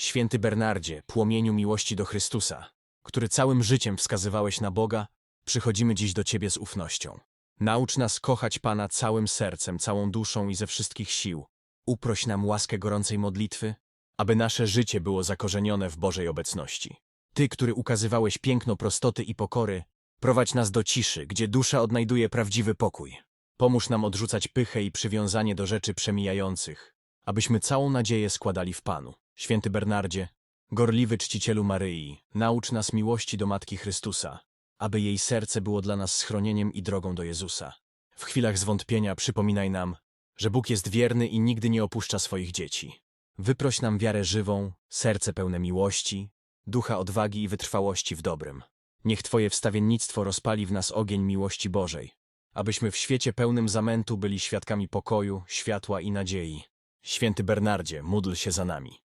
Święty Bernardzie, płomieniu miłości do Chrystusa, który całym życiem wskazywałeś na Boga, przychodzimy dziś do Ciebie z ufnością. Naucz nas kochać Pana całym sercem, całą duszą i ze wszystkich sił. Uproś nam łaskę gorącej modlitwy, aby nasze życie było zakorzenione w Bożej obecności. Ty, który ukazywałeś piękno prostoty i pokory, prowadź nas do ciszy, gdzie dusza odnajduje prawdziwy pokój. Pomóż nam odrzucać pychę i przywiązanie do rzeczy przemijających, abyśmy całą nadzieję składali w Panu. Święty Bernardzie, gorliwy czcicielu Maryi, naucz nas miłości do Matki Chrystusa, aby jej serce było dla nas schronieniem i drogą do Jezusa. W chwilach zwątpienia przypominaj nam, że Bóg jest wierny i nigdy nie opuszcza swoich dzieci. Wyproś nam wiarę żywą, serce pełne miłości, ducha odwagi i wytrwałości w dobrym. Niech Twoje wstawiennictwo rozpali w nas ogień miłości Bożej, abyśmy w świecie pełnym zamętu byli świadkami pokoju, światła i nadziei. Święty Bernardzie, módl się za nami.